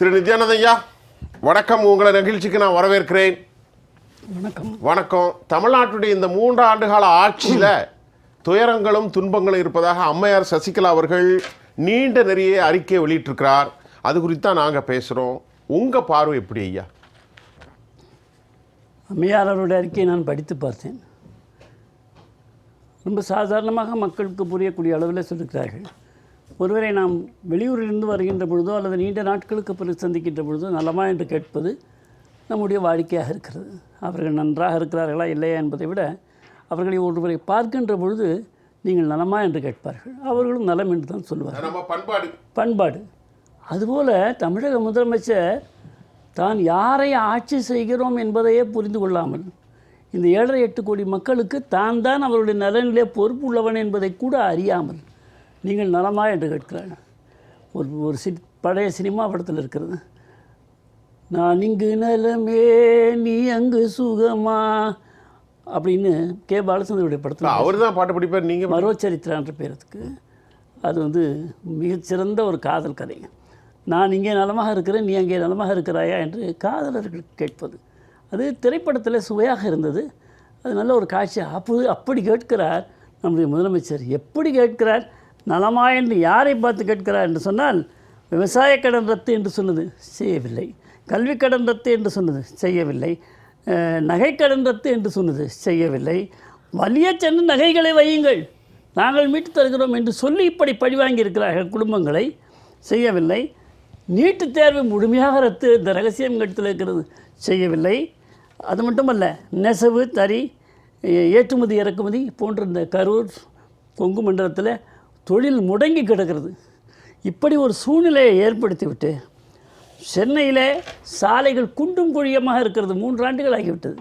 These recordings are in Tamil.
திரு நித்யானந்த் ஐயா வணக்கம். உங்களை நிகழ்ச்சிக்கு நான் வரவேற்கிறேன். வணக்கம். வணக்கம். தமிழ்நாட்டுடைய இந்த மூன்று ஆண்டுகால ஆட்சியில் துயரங்களும் துன்பங்களும் இருப்பதாக அம்மையார் சசிகலா அவர்கள் நீண்ட நிறைய அறிக்கையை வெளியிட்டிருக்கிறார். அது குறித்து தான் நாங்கள் பேசுகிறோம் உங்கள் பார்வை எப்படி ஐயா? அம்மையாளருடைய அறிக்கையை நான் படித்து பார்த்தேன். ரொம்ப சாதாரணமாக மக்களுக்கு புரியக்கூடிய அளவில் சொல்லியிருக்கிறார்கள் ஒருவரை நாம் வெளியூரிலிருந்து வருகின்ற பொழுதோ அல்லது நீண்ட நாட்களுக்கு பிறகு சந்திக்கின்ற பொழுதோ நலமா என்று கேட்பது நம்முடைய வாடிக்கையாக இருக்கிறது. அவர்கள் நன்றாக இருக்கிறார்களா இல்லையா என்பதை விட அவர்களை ஒருவரை பார்க்கின்ற பொழுது நீங்கள் நலமா என்று கேட்பார்கள். அவர்களும் நலம் என்று தான் சொல்வார்கள். நம்ம பண்பாடு. பண்பாடு. அதுபோல தமிழக முதலமைச்சர் தான் யாரை ஆட்சி செய்கிறோம் என்பதையே புரிந்து கொள்ளாமல் இந்த ஏழரை எட்டு கோடி மக்களுக்கு தான் தான் அவருடைய நலனிலே பொறுப்பு உள்ளவன் என்பதை கூட அறியாமல் நீங்கள் நலமா என்று கேட்கிறாங்க ஒரு ஒரு சி பழைய சினிமா படத்தில் இருக்கிறது. நான் இங்கு நலமே நீ அங்கு சுகமா அப்படின்னு கே. பாலச்சந்திரனுடைய படத்தில் அவர் தான் பாட்டு படிப்பார் நீங்கள் மரோச்சரித்திரான்ற பேரத்துக்கு. அது வந்து மிகச்சிறந்த ஒரு காதல் கதை. நான் இங்கே நலமாக இருக்கிறேன் நீ அங்கே நலமாக இருக்கிறாயா என்று காதலர்கள் கேட்பது. அது திரைப்படத்தில் சுவையாக இருந்தது. அது நல்ல ஒரு காட்சி. அப்போது அப்படி கேட்கிறார் நம்முடைய முதலமைச்சர். எப்படி கேட்கிறார்? நலமா என்று யாரை பார்த்து கேட்கிறார் என்று சொன்னால் விவசாய கடன் ரத்து என்று சொன்னது செய்யவில்லை. கல்வி கடன் ரத்து என்று சொன்னது செய்யவில்லை. நகைக்கடன் ரத்து என்று சொன்னது செய்யவில்லை. வலிய சென்று நகைகளை வையுங்கள். நாங்கள் மீட்டு தருகிறோம் என்று சொல்லி இப்படி பழிவாங்கியிருக்கிறார்கள் குடும்பங்களை செய்யவில்லை. நீட்டுத் தேர்வு முழுமையாக ரத்து இந்த ரகசியம் கட்டத்தில் இருக்கிறது செய்யவில்லை. அது மட்டுமல்ல நெசவு தறி ஏற்றுமதி இறக்குமதி போன்ற இந்த கரூர் கொங்கு மண்டலத்தில் தொழில் முடங்கி கிடக்கிறது. இப்படி ஒரு சூழ்நிலையை ஏற்படுத்திவிட்டு சென்னையிலே சாலைகள் குண்டும் குழியமாக இருக்கிறது மூன்று ஆண்டுகள் ஆகிவிட்டது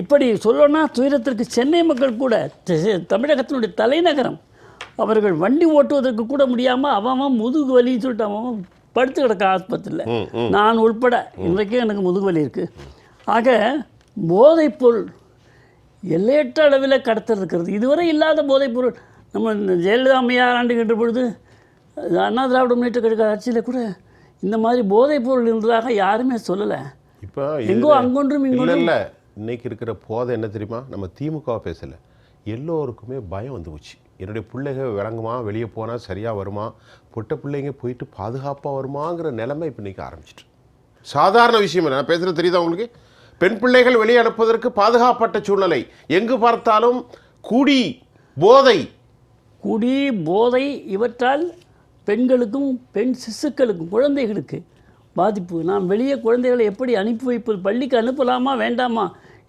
இப்படி சொல்லணும்னா துயரத்திற்கு சென்னை மக்கள் கூட தமிழகத்தினுடைய தலைநகரம் அவர்கள் வண்டி ஓட்டுவதற்கு கூட முடியாமல் அவன் முதுகு வலின்னு சொல்லிட்டு அவன் அவன் படுத்து கிடக்க ஆஸ்பத்திரியில். நான் உள்பட இன்றைக்கும் எனக்கு முதுகு வலி இருக்குது ஆக போதைப்பொருள் எல்லையற்ற அளவில் கடத்தல் இருக்கிறது. இதுவரை இல்லாத போதைப்பொருள் நம்ம இந்த ஜெயலலிதா அம்மையார் ஆண்டுகின்ற பொழுது அண்ணா திராவிட முன்னேற்ற கழக ஆட்சியில் கூட இந்த மாதிரி போதைப்பொருள் இருந்ததாக யாருமே சொல்லலை. இப்போ எங்கோ அங்கொன்றும் இங்கொன்றும் இல்லை இன்னைக்கு இருக்கிற போதை என்ன தெரியுமா? நம்ம திமுக பேசலை. எல்லோருக்குமே பயம் வந்து போச்சு என்னுடைய பிள்ளைங்க விளங்குமா? வெளியே போனால் சரியாக வருமா? பொட்ட பிள்ளைங்க போயிட்டு பாதுகாப்பாக வருமாங்கிற நிலைமை இப்போ இன்னைக்கு ஆரம்பிச்சிட்டு. சாதாரண விஷயம் நான் பேசுகிறது தெரியுதா உங்களுக்கு? பெண் பிள்ளைகள் வெளியே அனுப்புவதற்கு பாதுகாப்பட்ட சூழ்நிலை. எங்கு பார்த்தாலும் குடி போதை குடி போதை இவற்றால் பெண்களுக்கும் பெண் சிசுக்களுக்கும் குழந்தைகளுக்கு பாதிப்பு. நாம் வெளியே குழந்தைகளை எப்படி அனுப்பி வைப்பது பள்ளிக்கு அனுப்பலாமா வேண்டாமா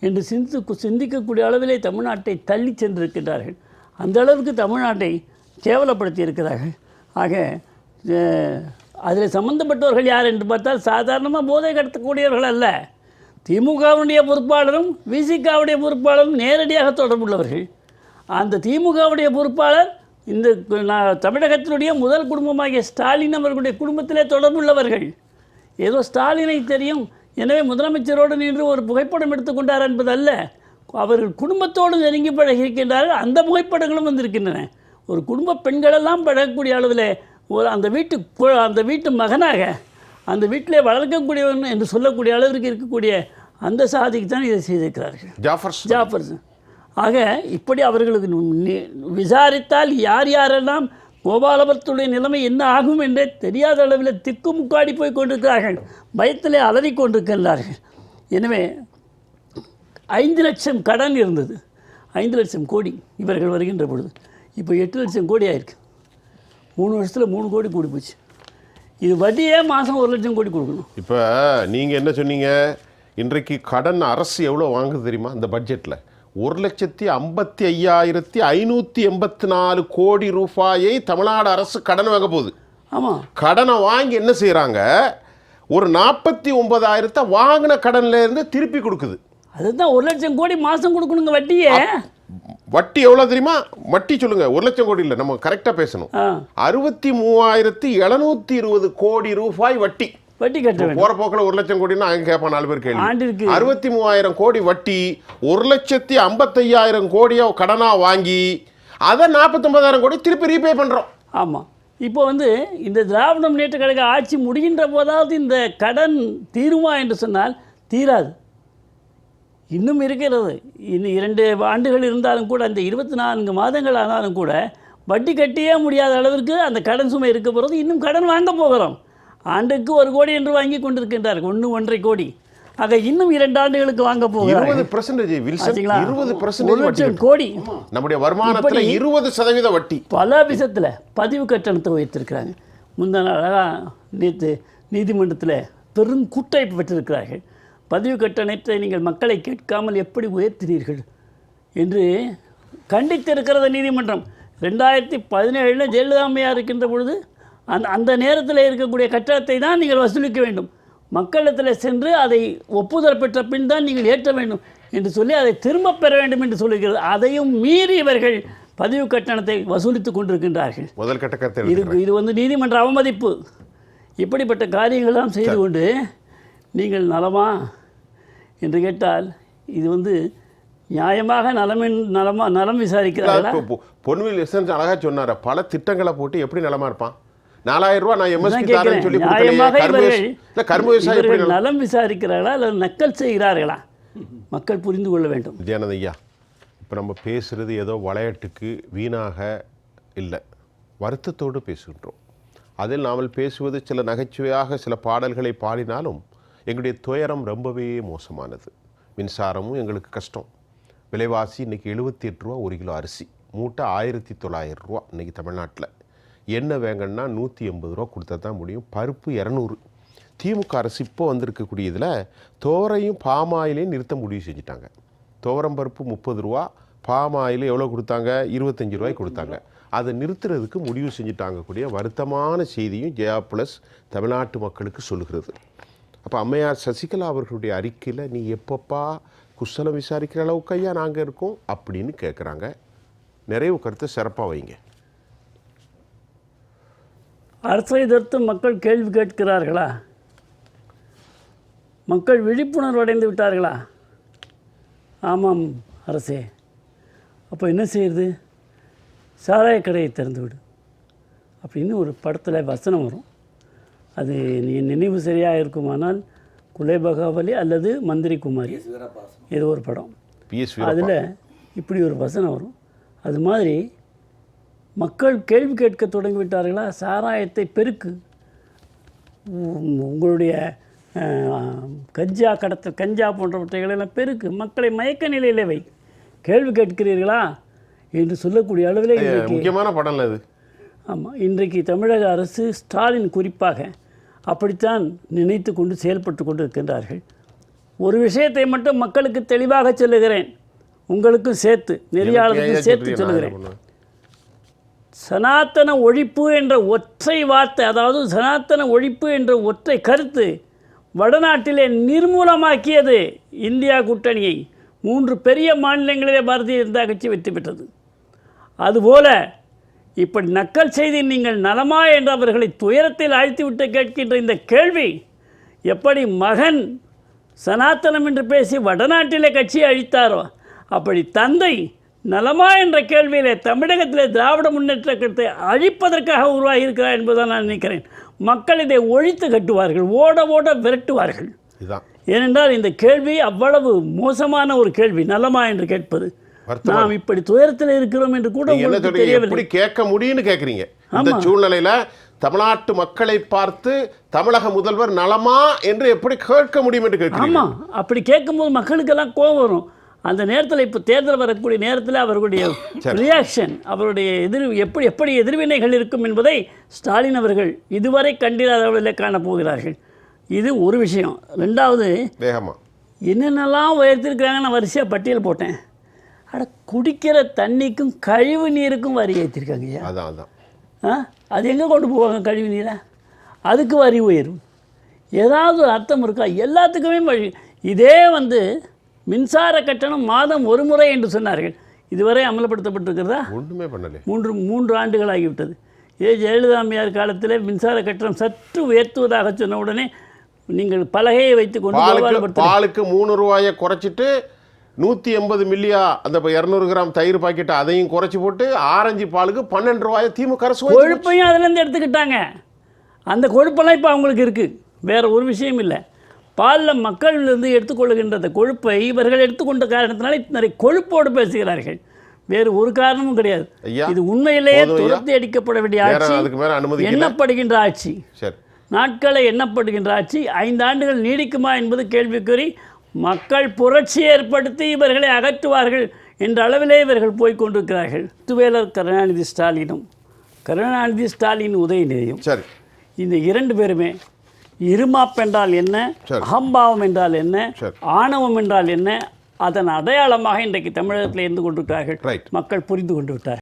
என்று சிந்தித்து சிந்திக்கக்கூடிய அளவிலே தமிழ்நாட்டை தள்ளி சென்றிருக்கின்றார்கள். அந்த அளவுக்கு தமிழ்நாட்டை கேவலப்படுத்தி இருக்கிறார்கள் ஆக அதில் சம்பந்தப்பட்டவர்கள் யார் என்று பார்த்தால் சாதாரணமாக போதை கடத்தக்கூடியவர்கள் அல்ல. திமுகவுடைய பொறுப்பாளரும் விசிகாவுடைய பொறுப்பாளரும் நேரடியாக தொடர்புள்ளவர்கள். அந்த திமுகவுடைய பொறுப்பாளர் இந்த கு- நா- தமிழகத்தினுடைய முதல் குடும்பமாகிய ஸ்டாலின் அவர்களுடைய குடும்பத்திலே தொடர்புள்ளவர்கள். ஏதோ ஸ்டாலினை தெரியும். எனவே முதலமைச்சரோடு நின்று ஒரு புகைப்படம் எடுத்துக்கொண்டார் என்பதல்ல. அவர்கள் குடும்பத்தோடு நெருங்கி பழகியிருக்கின்றார்கள். அந்த புகைப்படங்களும் வந்திருக்கின்றன. ஒரு குடும்ப பெண்களெல்லாம் பழகக்கூடிய அளவில் ஒரு அந்த வீட்டு அந்த வீட்டு மகனாக அந்த வீட்டிலே வளர்க்கக்கூடியவன் என்று சொல்லக்கூடிய அளவிற்கு இருக்கக்கூடிய அந்த சாதிக்கு தான் இதை செய்திருக்கிறார்கள். ஜாஃபர் ஜாஃபர் ஆக இப்படி அவர்களுக்கு விசாரித்தால் யார் யாரெல்லாம் கோபாலபுரத்துடைய நிலைமை என்ன ஆகும் என்றே தெரியாத அளவில் திக்குமுக்காடி போய் கொண்டிருக்கிறார்கள். பயத்திலே அலறி கொண்டிருக்கின்றார்கள். எனவே ஐந்து லட்சம் கடன் இருந்தது. ஐந்து லட்சம் கோடி இவர்கள் வருகின்ற பொழுது. இப்போ எட்டு லட்சம் கோடி ஆயிருக்கு. மூணு வருஷத்தில் மூணு கோடி கூடி போச்சு. இது வட்டியே மாதம் ஒரு லட்சம் கோடி கொடுக்கணும். இப்போ நீங்கள் என்ன சொன்னீங்க? இன்றைக்கு கடன் அரசு எவ்வளோ வாங்குது தெரியுமா? இந்த பட்ஜெட்டில் ஒரு லட்சத்தி ஐம்பத்தி ஐயாயிரத்தி ஐநூற்றி எண்பத்தி நாலு கோடி ரூபாயை தமிழ்நாடு அரசு கடன் வாங்க போகுது. ஆமாம் கடனை வாங்கி என்ன செய்கிறாங்க ஒரு நாற்பத்தி ஒன்பதாயிரத்தை வாங்கின கடன்ல இருந்து திருப்பி கொடுக்குது. அதுதான் ஒரு லட்சம் கோடி மாதம் கொடுக்கணுங்க வட்டியே. வட்டி எவ்வளோ தெரியுமா? வட்டி சொல்லுங்க ஒரு லட்சம் கோடி இல்லை நம்ம கரெக்டாக பேசணும். அறுபத்தி மூவாயிரத்தி எழுநூத்தி இருபது கோடி ரூபாய் வட்டி. வட்டி கட்ட போற போக்கில் ஒரு லட்சம் கோடினா அங்க கேட்பான் நாலு பேர் கேள்வி. ஆண்டிற்கு. அறுபத்தி மூவாயிரம் கோடி வட்டி ஒரு லட்சத்தி ஐம்பத்தையாயிரம் கோடியை கடனா வாங்கி அதை நாற்பத்தொன்பதாயிரம் கோடி திருப்பி ரீபே பண்றோம். ஆமாம் இப்போ வந்து இந்த திராவிட முன்னேற்ற கழக ஆட்சி முடிகின்ற போதாவது இந்த கடன் தீருமா என்று சொன்னால் தீராது. இன்னும் இருக்கிறது. இன்னும் இரண்டு ஆண்டுகள் இருந்தாலும் கூட அந்த இருபத்தி நான்கு மாதங்கள் ஆனாலும் கூட வட்டி கட்டியே முடியாத அளவிற்கு அந்த கடன் சுமை இருக்க போகிறது இன்னும் கடன் வாங்க போகிறோம். ஆண்டுக்கு ஒரு கோடி என்று வாங்கி கொண்டிருக்கின்றார்கள் ஒன்று ஒன்றரை கோடி. ஆக இன்னும் இரண்டு ஆண்டுகளுக்கு வாங்க போகிறார்கள் கோடி. நம்முடைய வருமானத்துல இருபது சதவீத வட்டி. பல விஷயத்தில் பதிவு கட்டணத்தை உயர்த்திருக்கிறாங்க. முந்தின நாளாக நேற்று நீதிமன்றத்தில் பெரும் கூட்டமைப்பு பெற்றிருக்கிறார்கள். பதிவு கட்டணத்தை நீங்கள் மக்களை கேட்காமல் எப்படி உயர்த்தினீர்கள் என்று கண்டித்திருக்கிறது நீதிமன்றம். ரெண்டாயிரத்தி பதினேழில் ஜெயலலிதா அம்மையார் இருக்கின்ற பொழுது அந்த அந்த நேரத்தில் இருக்கக்கூடிய கட்டணத்தை தான் நீங்கள் வசூலிக்க வேண்டும். மக்களிடத்தில் சென்று அதை ஒப்புதல் பெற்ற பின் தான் நீங்கள் ஏற்ற வேண்டும் என்று சொல்லி அதை திரும்பப் பெற வேண்டும் என்று சொல்லுகிறது. அதையும் மீறி இவர்கள் பதிவு கட்டணத்தை வசூலித்துக் கொண்டிருக்கின்றார்கள். முதல் கட்ட கருத்தை இது இது வந்து நீதிமன்ற அவமதிப்பு. இப்படிப்பட்ட காரியங்கள்லாம் செய்து கொண்டு நீங்கள் நலமா என்று கேட்டால் இது வந்து நியாயமாக நலமின் நலமா நலம் விசாரிக்கிறார்களா? பொன்வில் எசன்ஸ் அழகா சொன்னாரு. பல திட்டங்களை போட்டு எப்படி நலமா இருப்பான்? நாலாயிரம் ரூபாய் நான் எம்எஸ்பி தரேன்னு சொல்லி இல்ல கரும்பு விவசாயம் நலம் விசாரிக்கிறார்களா? அல்லது நக்கல் செய்கிறார்களா? மக்கள் புரிந்து கொள்ள வேண்டும். வித்யானந்த் ஐயா இப்போ நம்ம பேசுகிறது ஏதோ விளையாட்டுக்கு வீணாக இல்லை. வருத்தத்தோடு பேசுகின்றோம். அதில் நாமல் பேசுவது சில நகைச்சுவையாக சில பாடல்களை பாடினாலும் எங்களுடைய துயரம் ரொம்பவே மோசமானது. மின்சாரமும் எங்களுக்கு கஷ்டம். விலைவாசி இன்றைக்கி எழுபத்தி எட்டு ரூபா ஒரு கிலோ அரிசி. மூட்டை ஆயிரத்தி தொள்ளாயிரம் ரூபா இன்றைக்கி தமிழ்நாட்டில். எண்ணெய் வேங்கன்னா நூற்றி எண்பது ரூபா கொடுத்தா தான் முடியும். பருப்பு இரநூறு. திமுக அரசு இப்போ வந்திருக்கக்கூடிய இதில் தோரையும் பாமாயிலையும் நிறுத்த முடிவு செஞ்சுட்டாங்க. துவரம் பருப்பு முப்பது ரூபா பாமாயில் எவ்வளோ கொடுத்தாங்க? இருபத்தஞ்சி ரூபாய் கொடுத்தாங்க. அதை நிறுத்துறதுக்கு முடிவு செஞ்சுட்டாங்க கூடிய வருத்தமான செய்தியும் ஜெயா ப்ளஸ் தமிழ்நாட்டு மக்களுக்கு சொல்லுகிறது. அப்போ அம்மையார் சசிகலா அவர்களுடைய அறிக்கையில் நீ எப்பப்பா குசலம் விசாரிக்கிற அளவுக்கு ஐயா நாங்கள் இருக்கோம்? அப்படின்னு கேட்குறாங்க நிறைவு கருத்தை சிறப்பாக வைங்க. அரசை எதிர்த்து மக்கள் கேள்வி கேட்கிறார்களா? மக்கள் விழிப்புணர்வு அடைந்து விட்டார்களா? ஆமாம் அரசே. அப்போ என்ன செய்யுது? சாராய கடையை திறந்து விடு. அப்படின்னு ஒரு படத்தில் வசனம் வரும். அது நீ நினைவு சரியாக இருக்குமானால் குலேபகாவலி அல்லது மந்திரி குமாரி ஏதோ ஒரு படம். அதில் இப்படி ஒரு வசனம் வரும். அது மாதிரி மக்கள் கேள்வி கேட்க தொடங்கி விட்டார்களா சாராயத்தை பெருக்கு. உங்களுடைய கஞ்சா கடத்தல் கஞ்சா போன்றவற்றைகளெல்லாம் பெருக்கு. மக்களை மயக்க நிலையிலே வை. கேள்வி கேட்கிறீர்களா? என்று சொல்லக்கூடிய அளவில் முக்கியமான படம்ல இது. ஆமாம் இன்றைக்கு தமிழக அரசு ஸ்டாலின் குறிப்பாக அப்படித்தான் நினைத்து கொண்டு செயல்பட்டு கொண்டு இருக்கின்றார்கள் ஒரு விஷயத்தை மட்டும் மக்களுக்கு தெளிவாக சொல்லுகிறேன். உங்களுக்கும் சேர்த்து நெறியாளருக்கும் சேர்த்து சொல்லுகிறேன். சனாத்தன ஒழிப்பு என்ற ஒற்றை வார்த்தை அதாவது சனாத்தன ஒழிப்பு என்ற ஒற்றை கருத்து வடநாட்டிலே நிர்மூலமாக்கியது இந்தியா கூட்டணியை. மூன்று பெரிய மாநிலங்களிலே பாரதிய ஜனதா கட்சி வெற்றி பெற்றது. அதுபோல இப்படி நக்கல் செய்தி நீங்கள் நலமா என்று அவர்களை துயரத்தில் அழைத்துவிட்டு கேட்கின்ற இந்த கேள்வி எப்படி மகன் சனாத்தனம் என்று பேசி வடநாட்டிலே கட்சியை அழித்தாரோ? அப்படி தந்தை நலமா என்ற கேள்வியிலே தமிழகத்திலே திராவிட முன்னேற்ற கழகத்தை அழிப்பதற்காக உருவாகி இருக்கிறார் என்பதை நான் நினைக்கிறேன். மக்கள் இதை ஒழித்து கட்டுவார்கள் ஓட ஓட விரட்டுவார்கள். ஏனென்றால் இந்த கேள்வி அவ்வளவு மோசமான ஒரு கேள்வி நலமா என்று கேட்பது. நாம் இப்படி துயரத்தில் இருக்கிறோம் என்று கூட தெரியவில்லை. கேட்க முடியும்னு கேட்குறீங்க இந்த சூழ்நிலையில தமிழ்நாட்டு மக்களை பார்த்து தமிழக முதல்வர் நலமா என்று எப்படி கேட்க முடியும் என்று கேட்கிறீங்க ஆமாம் அப்படி கேட்கும்போது மக்களுக்கெல்லாம் கோபம் வரும். அந்த நேரத்தில் இப்போ தேர்தல் வரக்கூடிய நேரத்தில் அவர்களுடைய ரியாக்ஷன் அவருடைய எதிர் எப்படி எப்படி எதிர்வினைகள் இருக்கும் என்பதை ஸ்டாலின் அவர்கள் இதுவரை கண்டிராத அளவில் காணப்போகிறார்கள். இது ஒரு விஷயம். ரெண்டாவது என்னென்னலாம் உயர்த்திருக்கிறாங்க நான் வரிசையாக பட்டியல் போட்டேன். அட குடிக்கிற தண்ணிக்கும் கழிவு நீருக்கும் வரி ஏற்றிருக்காங்க ஐயா. அதான் அதான். ஆ? அது எங்கே கொண்டு போவாங்க கழிவு நீரை? அதுக்கு வரி உயரும் ஏதாவது ஒரு அர்த்தம் இருக்கா? எல்லாத்துக்குமே வழி. இதே வந்து மின்சார கட்டணம் மாதம் ஒரு முறை என்று சொன்னார்கள். இதுவரை அமல்படுத்தப்பட்டிருக்கிறதா? ஒண்ணுமே பண்ணல. மூன்று மூன்று ஆண்டுகள் ஆகிவிட்டது இதே ஜெயலலிதா அம்மையார் காலத்தில் மின்சார கட்டணம் சற்று உயர்த்துவதாக சொன்ன உடனே நீங்கள் பலகையை பாலுக்கு கோபாலபுரத்தில் பாலுக்கு மூணு ரூபாயை குறைச்சிட்டு நூற்றி எண்பது மில்லியா அந்த இப்போ இரநூறு கிராம் தயிர் பாக்கெட் அதையும் குறைச்சி போட்டு ஆரஞ்சு பாலுக்கு பன்னெண்டு ரூபாயை திமுக அரசு கொழுப்பையும் அதுலேருந்து எடுத்துக்கிட்டாங்க. அந்த கொழுப்பெல்லாம் இப்போ அவங்களுக்கு இருக்குது வேற ஒரு விஷயம் இல்லை. பாலில் மக்களிலிருந்து எடுத்துக்கொள்ளுகின்ற அந்த கொழுப்பை இவர்கள் எடுத்துக்கொண்ட காரணத்தினால நிறைய கொழுப்போடு பேசுகிறார்கள். வேறு ஒரு காரணமும் கிடையாது. இது உண்மையிலேயே. துரத்தி அடிக்கப்பட வேண்டிய ஆட்சி. எண்ணப்படுகின்ற ஆட்சி. சரி. நாட்களை எண்ணப்படுகின்ற ஆட்சி ஐந்து ஆண்டுகள் நீடிக்குமா என்பது கேள்விக்குறி மக்கள் புரட்சி ஏற்படுத்தி இவர்களை அகற்றுவார்கள் என்ற அளவிலே இவர்கள் போய்க் கொண்டிருக்கிறார்கள். துவேலர் கருணாநிதி ஸ்டாலினும் கருணாநிதி ஸ்டாலின் உதயநிதியும் சரி. இந்த இரண்டு பேருமே இருமாப் என்றால் என்ன. அகம்பாவம் என்றால் என்ன. ஆணவம் என்றால் என்ன அதன் அடையாளமாக இன்றைக்கு தமிழகத்தில் இருந்து கொண்டிருக்கிறார்கள் Right. மக்கள் புரிந்து கொண்டு விட்டார்கள்